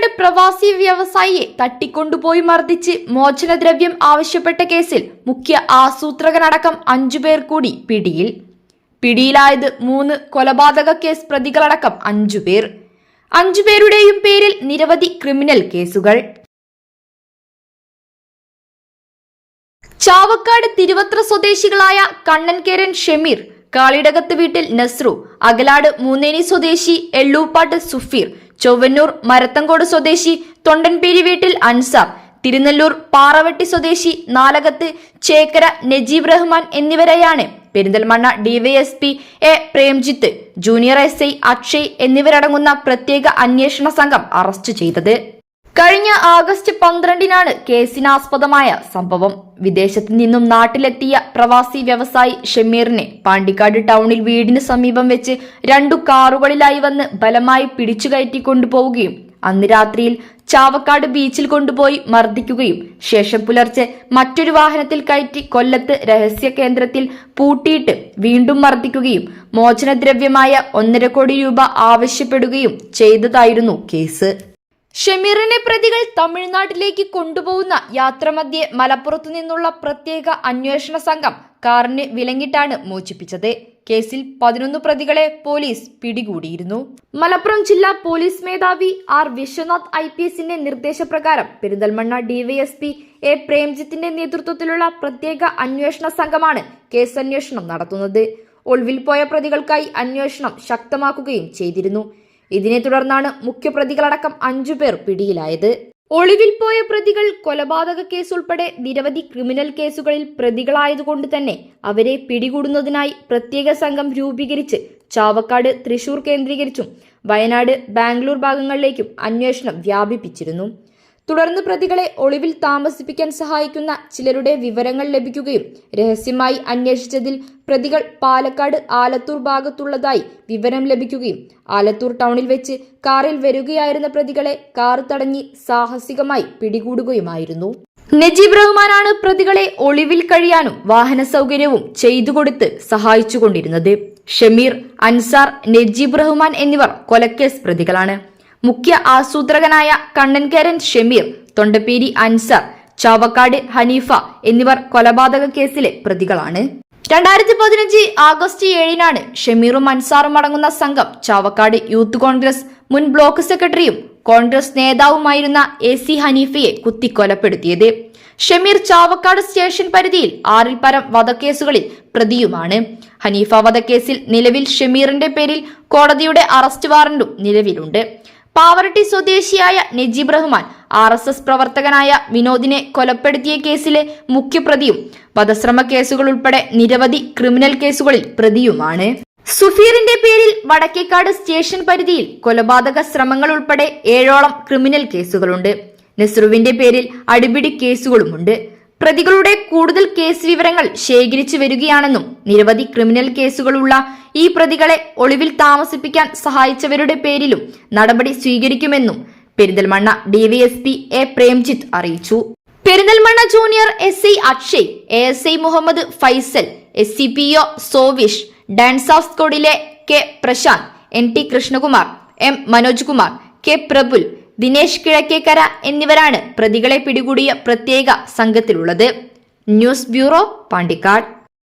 പാണ്ടിക്കാട് പ്രവാസി വ്യവസായിയെ തട്ടിക്കൊണ്ടുപോയി മർദ്ദിച്ച് മോചനദ്രവ്യം ആവശ്യപ്പെട്ട കേസിൽ മുഖ്യ ആസൂത്രകനടക്കം അഞ്ചുപേർ കൂടി പിടിയിൽ. പിടിയിലായത് മൂന്ന് കൊലപാതക കേസ് പ്രതികളടക്കം അഞ്ചുപേർ അഞ്ചുപേരുടെയും പേരിൽ നിരവധി ക്രിമിനൽ കേസുകൾ. ചാവക്കാട് തിരുവത്ര സ്വദേശികളായ കണ്ണൻകേരൻ ഷമീർ കാളിടകത്ത് വീട്ടിൽ നസ്രു അകലാട് മൂന്നേനി സ്വദേശി എള്ളൂപ്പാട്ട് സുഫീർ ചൊവ്വന്നൂർ മരത്തങ്കോട് സ്വദേശി തൊണ്ടൻപേരി വീട്ടിൽ അൻസാർ തിരുനെല്ലൂർ പാറവെട്ടി സ്വദേശി നാലകത്ത് ചേക്കര നജീബ് റഹ്മാൻ എന്നിവരെയാണ് Perinthalmanna DYSP A Premjith junior S I Akshay എന്നിവരടങ്ങുന്ന പ്രത്യേക അന്വേഷണ സംഘം അറസ്റ്റ് ചെയ്തത്. കഴിഞ്ഞ ആഗസ്റ്റ് പന്ത്രണ്ടിനാണ് കേസിനാസ്പദമായ സംഭവം. വിദേശത്ത് നിന്നും നാട്ടിലെത്തിയ പ്രവാസി വ്യവസായി ഷമീറിനെ പാണ്ടിക്കാട് ടൗണിൽ വീടിന് സമീപം വെച്ച് രണ്ടു കാറുകളിലായി വന്ന് ബലമായി പിടിച്ചുകയറ്റി കൊണ്ടുപോവുകയും അന്ന് രാത്രിയിൽ ചാവക്കാട് ബീച്ചിൽ കൊണ്ടുപോയി മർദ്ദിക്കുകയും ശേഷം പുലർച്ചെ മറ്റൊരു വാഹനത്തിൽ കയറ്റി കൊല്ലത്ത് രഹസ്യ കേന്ദ്രത്തിൽ പൂട്ടിയിട്ട് വീണ്ടും മർദ്ദിക്കുകയും മോചനദ്രവ്യമായ ഒന്നര കോടി രൂപ ആവശ്യപ്പെടുകയും ചെയ്തതായിരുന്നു കേസ്. ഷമീറിനെ പ്രതികൾ തമിഴ്നാട്ടിലേക്ക് കൊണ്ടുപോകുന്ന യാത്രമധ്യേ മലപ്പുറത്തു നിന്നുള്ള പ്രത്യേക അന്വേഷണ സംഘം കാറിന് വിലങ്ങിട്ടാണ് മോചിപ്പിച്ചത്. കേസിൽ പതിനൊന്ന് പ്രതികളെ പോലീസ് പിടികൂടിയിരുന്നു. മലപ്പുറം ജില്ലാ പോലീസ് മേധാവി ആർ വിശ്വനാഥ് ഐ പി എസിന്റെ നിർദ്ദേശപ്രകാരം പെരിന്തൽമണ്ണ ഡിവൈഎസ്പി എ പ്രേംജിത്തിന്റെ നേതൃത്വത്തിലുള്ള പ്രത്യേക അന്വേഷണ സംഘമാണ് കേസ് അന്വേഷണം നടത്തുന്നത്. ഒളിവിൽ പോയ പ്രതികൾക്കായി അന്വേഷണം ശക്തമാക്കുകയും ചെയ്തിരുന്നു. ഇതിനെ തുടർന്നാണ് മുഖ്യപ്രതികളടക്കം അഞ്ചു പേർ പിടിയിലായത്. ഒളിവിൽ പോയ പ്രതികൾ കൊലപാതക കേസ് ഉൾപ്പെടെ നിരവധി ക്രിമിനൽ കേസുകളിൽ പ്രതികളായതുകൊണ്ട് തന്നെ അവരെ പിടികൂടുന്നതിനായി പ്രത്യേക സംഘം രൂപീകരിച്ച് ചാവക്കാട് തൃശൂർ കേന്ദ്രീകരിച്ചും വയനാട് ബാംഗ്ലൂർ ഭാഗങ്ങളിലേക്കും അന്വേഷണം വ്യാപിപ്പിച്ചിരുന്നു. തുടർന്ന് പ്രതികളെ ഒളിവിൽ താമസിപ്പിക്കാൻ സഹായിക്കുന്ന ചിലരുടെ വിവരങ്ങൾ ലഭിക്കുകയും രഹസ്യമായി അന്വേഷിച്ചതിൽ പ്രതികൾ പാലക്കാട് ആലത്തൂർ ഭാഗത്തുള്ളതായി വിവരം ലഭിക്കുകയും ആലത്തൂർ ടൗണിൽ വെച്ച് കാറിൽ വരികയായിരുന്ന പ്രതികളെ കാർ തടഞ്ഞി സാഹസികമായി പിടികൂടുകയുമായിരുന്നു. നജീബ് റഹ്മാനാണ് പ്രതികളെ ഒളിവിൽ കഴിയാനും വാഹന സൗകര്യവും ചെയ്തു കൊടുത്ത് സഹായിച്ചുകൊണ്ടിരുന്നത്. ഷമീർ അൻസാർ നജീബ് റഹ്മാൻ എന്നിവർ കൊലക്കേസ് പ്രതികളാണ്. മുഖ്യ ആസൂത്രകനായ കണ്ണൻകരൻ ഷെമീർ തൊണ്ടപ്പേരി അൻസർ ചാവക്കാട് ഹനീഫ എന്നിവർ കൊലപാതക കേസിലെ പ്രതികളാണ്. രണ്ടായിരത്തി പതിനഞ്ച് ആഗസ്റ്റ് ഏഴിനാണ് ഷമീറും അൻസാറും അടങ്ങുന്ന സംഘം ചാവക്കാട് യൂത്ത് കോൺഗ്രസ് മുൻ ബ്ലോക്ക് സെക്രട്ടറിയും കോൺഗ്രസ് നേതാവുമായിരുന്ന എ സി ഹനീഫയെ കുത്തിക്കൊലപ്പെടുത്തിയത്. ഷെമീർ ചാവക്കാട് സ്റ്റേഷൻ പരിധിയിൽ ആറിൽ പരം വധക്കേസുകളിൽ പ്രതിയുമാണ്. ഹനീഫ വധക്കേസിൽ നിലവിൽ ഷെമീറിന്റെ പേരിൽ കോടതിയുടെ അറസ്റ്റ് വാറന്റും നിലവിലുണ്ട്. പാവറട്ടി സ്വദേശിയായ Najeeb Rahman R S S പ്രവർത്തകനായ വിനോദിനെ കൊലപ്പെടുത്തിയ കേസിലെ മുഖ്യപ്രതിയും വധശ്രമ കേസുകൾ ഉൾപ്പെടെ നിരവധി ക്രിമിനൽ കേസുകളിൽ പ്രതിയുമാണ്. സുഫീറിന്റെ പേരിൽ വടക്കേക്കാട് സ്റ്റേഷൻ പരിധിയിൽ കൊലപാതക ശ്രമങ്ങൾ ഉൾപ്പെടെ ഏഴോളം ക്രിമിനൽ കേസുകളുണ്ട്. നെസ്രുവിന്റെ പേരിൽ അടിപിടി കേസുകളുമുണ്ട്. പ്രതികളുടെ കൂടുതൽ കേസ് വിവരങ്ങൾ ശേഖരിച്ചു വരികയാണെന്നും നിരവധി ക്രിമിനൽ കേസുകളുള്ള ഈ പ്രതികളെ ഒളിവിൽ താമസിപ്പിക്കാൻ സഹായിച്ചവരുടെ പേരിലും നടപടി സ്വീകരിക്കുമെന്നും പെരിന്തൽമണ്ണ ഡിവൈഎസ്പി എ പ്രേംജിത്ത് അറിയിച്ചു. Perinthalmanna junior S I Akshay A S I Muhammad Faisal S C P O Sovish DANSAF സ്കോഡിലെ K Prasanth N T Krishnakumar M Manoj Kumar K Prabul Dinesh Kizhakkekara എന്നിവരാണ് പ്രതികളെ പിടികൂടിയ പ്രത്യേക സംഘത്തിലുള്ളത്. News bureau Pandikkad.